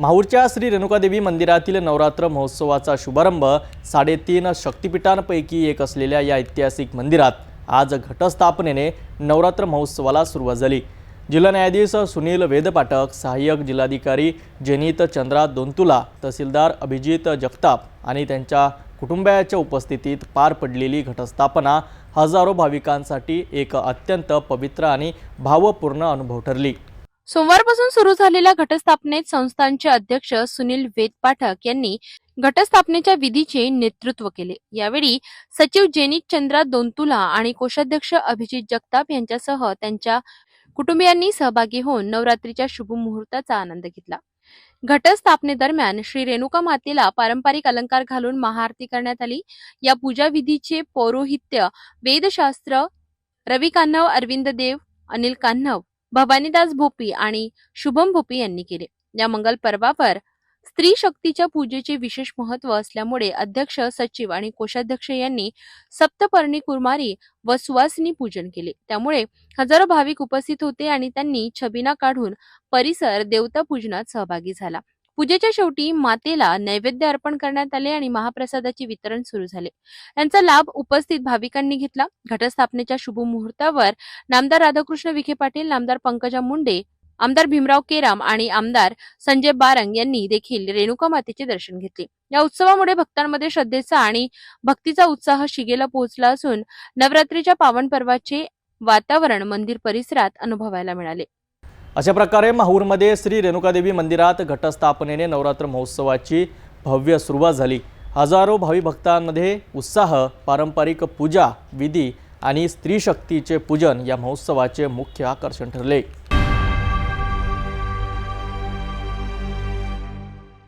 माहूरच्या श्री रेणुकादेवी मंदिरातील नवरात्र महोत्सवाचा शुभारंभ साडेतीन शक्तिपीठांपैकी एक असलेल्या या ऐतिहासिक मंदिरात आज घटस्थापनेने नवरात्र महोत्सवाला सुरुवात झाली. जिल्हा न्यायाधीश सुनील वेदपाठक सहाय्यक जिल्हाधिकारी जेनित चंद्रा दोंतुला तहसीलदार अभिजित जगताप आणि त्यांच्या कुटुंबियाच्या उपस्थितीत पार पडलेली घटस्थापना हजारो भाविकांसाठी एक अत्यंत पवित्र आणि भावपूर्ण अनुभव ठरली. सोमवारपासून सुरू झालेल्या घटस्थापनेत संस्थांचे अध्यक्ष सुनील वेद पाठक यांनी घटस्थापनेच्या विधीचे नेतृत्व केले. यावेळी सचिव जेनित चंद्रा दोंतुला आणि कोषाध्यक्ष अभिजित जगताप यांच्यासह त्यांच्या कुटुंबियांनी सहभागी होऊन नवरात्रीच्या शुभ मुहूर्ताचा आनंद घेतला. घटस्थापनेदरम्यान श्री रेणुका मातेला पारंपरिक अलंकार घालून महाआरती करण्यात आली. या पूजा विधीचे पौरोहित्य वेदशास्त्र रवी कान्हव अरविंद देव अनिल कान्हव भवानीदास भोपी आणि शुभम भोपी यांनी केले. या मंगल पर्वावर स्त्री शक्तीच्या पूजेचे विशेष महत्त्व असल्यामुळे अध्यक्ष सचिव आणि कोषाध्यक्ष यांनी सप्तपर्णी कुमारी व सुवासिनी पूजन केले. त्यामुळे हजारो भाविक उपस्थित होते आणि त्यांनी छबिना काढून परिसर देवता पूजनात सहभागी झाला. पूजेच्या शेवटी मातेला नैवेद्य अर्पण करण्यात आले आणि महाप्रसादाचे वितरण सुरू झाले. यांचा लाभ उपस्थित भाविकांनी घेतला. घटस्थापनेच्या शुभ मुहूर्तावर नामदार राधाकृष्ण विखे पाटील नामदार पंकजा मुंडे आमदार भीमराव केराम आणि आमदार संजय बारंग यांनी देखील रेणुका मातेचे दर्शन घेतले. या उत्सवामुळे भक्तांमध्ये श्रद्धेचा आणि भक्तीचा उत्साह शिगेला पोहोचला असून नवरात्रीच्या पावन पर्वाचे वातावरण मंदिर परिसरात अनुभवायला मिळाले. अशा प्रकारे माहूरमध्ये श्री रेणुकादेवी मंदिरात घटस्थापनेने नवरात्र महोत्सवाची भव्य सुरुवात झाली. हजारो भावी भक्तांमध्ये उत्साह पारंपरिक पूजा विधी आणि स्त्रीशक्तीचे पूजन या महोत्सवाचे मुख्य आकर्षण ठरले.